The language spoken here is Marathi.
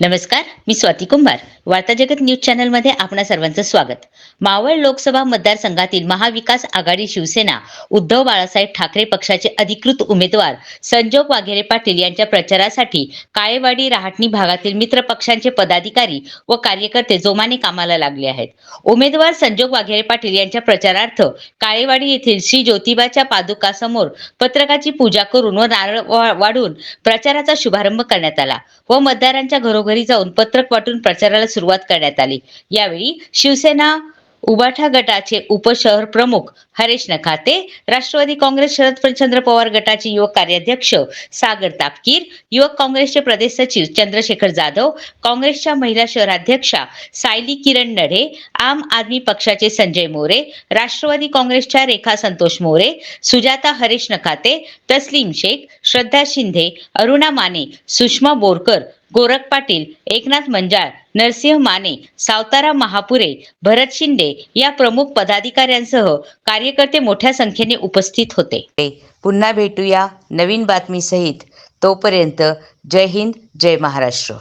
नमस्कार मी स्वाती कुंभार. वार्ता जगत न्यूज चॅनलमध्ये आपणा सर्वांचं स्वागत. मावळ लोकसभा मतदारसंघातील महाविकास आघाडी शिवसेना उद्धव बाळासाहेब ठाकरे पक्षाचे अधिकृत उमेदवार संजोग वाघेरे पाटील यांच्या प्रचारासाठी काळेवाडी रहाटणी भागातील मित्र पक्षांचे पदाधिकारी व कार्यकर्ते जोमाने कामाला लागले आहेत. उमेदवार संजोग वाघेरे पाटील यांच्या प्रचारार्थ काळेवाडी येथील श्री ज्योतिबाच्या पादुकासमोर पत्रकाची पूजा करून व नारळ वा- वाढून प्रचाराचा शुभारंभ करण्यात आला व मतदारांच्या घरोघरी जाऊन पत्रक वाटून प्रचाराला सुरुवात करण्यात आली. यावेळी शिवसेना उबाठा गटाचे उपशहर प्रमुख हरेश नखाते राष्ट्रवादी काँग्रेस शरदचंद्र पवार गटाचे युवक कार्याध्यक्ष सागर तापकीर युवक काँग्रेसचे प्रदेश सचिव चंद्रशेखर जाधव काँग्रेसच्या महिला शहराध्यक्षा सायली किरण नढे आम आदमी पक्षाचे संजय मोरे राष्ट्रवादी काँग्रेसच्या रेखा संतोष मोरे सुजाता हरेश नखाते तस्लीम शेख श्रद्धा शिंदे अरुणा माने सुषमा बोरकर गोरख पाटील एकनाथ मंजाळ नरसिंह माने सावतारा महापुरे भरत शिंदे या प्रमुख पदाधिकाऱ्यांसह कार्यकर्ते मोठ्या संख्येने उपस्थित होते. पुन्हा भेटूया नवीन बातमीसहित. तोपर्यंत जय हिंद जय महाराष्ट्र.